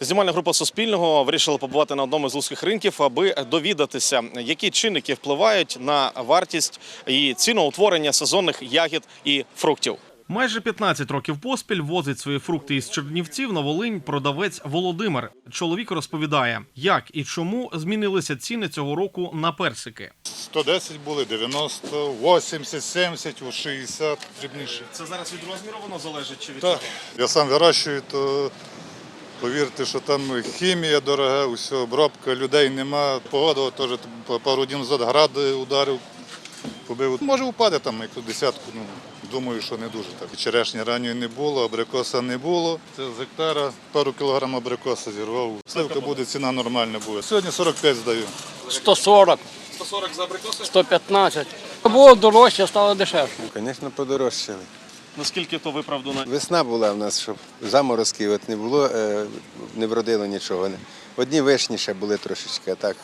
Знімальна група Суспільного вирішила побувати на одному з луцьких ринків, аби довідатися, які чинники впливають на вартість і ціноутворення сезонних ягід і фруктів. Майже 15 років поспіль возить свої фрукти із Чернівців на Волинь продавець Володимир. Чоловік розповідає, як і чому змінилися ціни цього року на персики. 110 були, 90, 80, 70, 60 дрібніше. Це зараз від розміру воно залежить чи від Так, я сам вирощую, то повірте, що там хімія дорога, усе, обробка, людей нема. Погода теж пару днів назад град ударив, побив. Може впаде там якусь десятку, ну думаю, що не дуже так. Черешні ранньої не було, абрикоса не було. Це з гектара пару кілограм абрикоса зірвав. Сливка буде, ціна нормальна буде. Сьогодні 45 здаю. 140, 140 за абрикоси? 115. Було дорожче, стало дешевше. Звісно, подорожчали. Наскільки то виправдано? Весна була в нас, щоб заморозків от не було, е, не вродило нічого. Одні вишні ще були трошечки, а так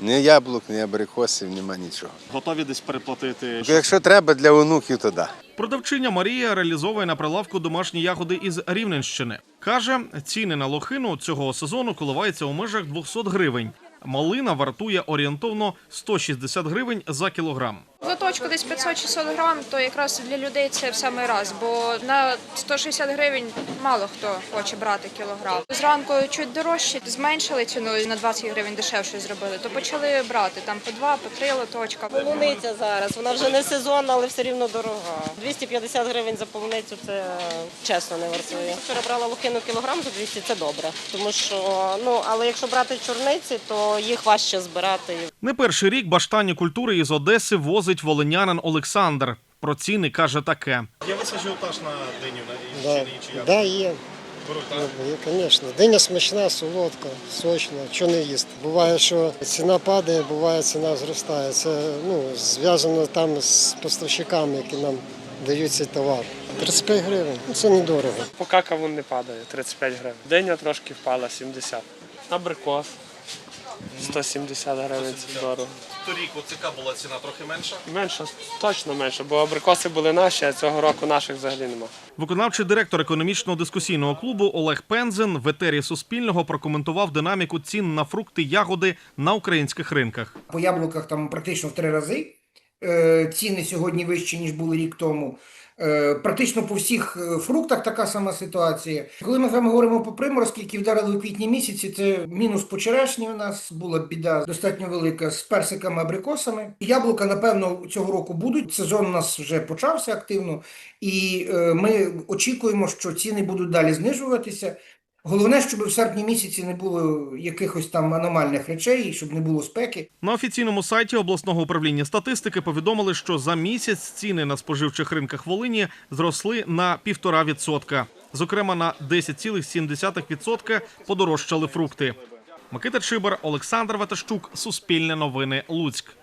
ні яблук, ні абрикосів, нема нічого. Готові десь переплатити. Якщо треба для онуків, то да. Продавчиня Марія реалізовує на прилавку домашні ягоди із Рівненщини. Каже, ціни на лохину цього сезону коливаються у межах 200 гривень. Малина вартує орієнтовно 160 гривень за кілограм. Лоточку десь 500-600 грам, то якраз для людей це в самий раз, бо на 160 гривень мало хто хоче брати кілограм. Зранку чуть дорожче, зменшили ціну на 20 гривень дешевше зробили, то почали брати там по два, по три лоточка. Полуниця зараз, вона вже не сезонна, але все рівно дорога. 250 гривень за полуницю це чесно не вартує. Вчора брала лухину кілограм за 200, це добре. Тому що, ну, але якщо брати чорниці, то їх важче збирати. Не перший рік баштанні культури із Одеси возить волинянин Олександр. Про ціни каже таке. Є весь ажіотаж на диню на Да, да, є. Є, звісно. Диня смачна, солодка, сочна, що не їсти. Буває, що ціна падає, буває, ціна зростає. Це ну, зв'язано там з поставщиками, які нам дають цей товар. 35 гривень. Ну, це недорого. Поки кавун не падає, 35 гривень. Диня трошки впала, 70. Абрикос 170 гривень, це дорого. Торік от яка була ціна трохи менша. Менше, точно менше, бо абрикоси були наші, а цього року наших взагалі нема. Виконавчий директор економічного дискусійного клубу Олег Пензен в етері Суспільного прокоментував динаміку цін на фрукти ягоди на українських ринках. По яблуках там практично в три рази. Е, Ціни сьогодні вищі, ніж були рік тому. Е, Практично по всіх е, фруктах така сама ситуація. Коли ми з вами говоримо по приморозки, які вдарили у квітні місяці, це мінус по черешні у нас була біда достатньо велика з персиками, абрикосами. Яблука, напевно, цього року будуть. Сезон у нас вже почався активно, і ми очікуємо, що ціни будуть далі знижуватися. Головне, щоб в серпні місяці не було якихось там аномальних речей, щоб не було спеки. На офіційному сайті обласного управління статистики повідомили, що за місяць ціни на споживчих ринках Волині зросли на 1,5%. Зокрема, на 10,7% подорожчали фрукти. Микита Чибар, Олександр Ватащук, Суспільне новини, Луцьк.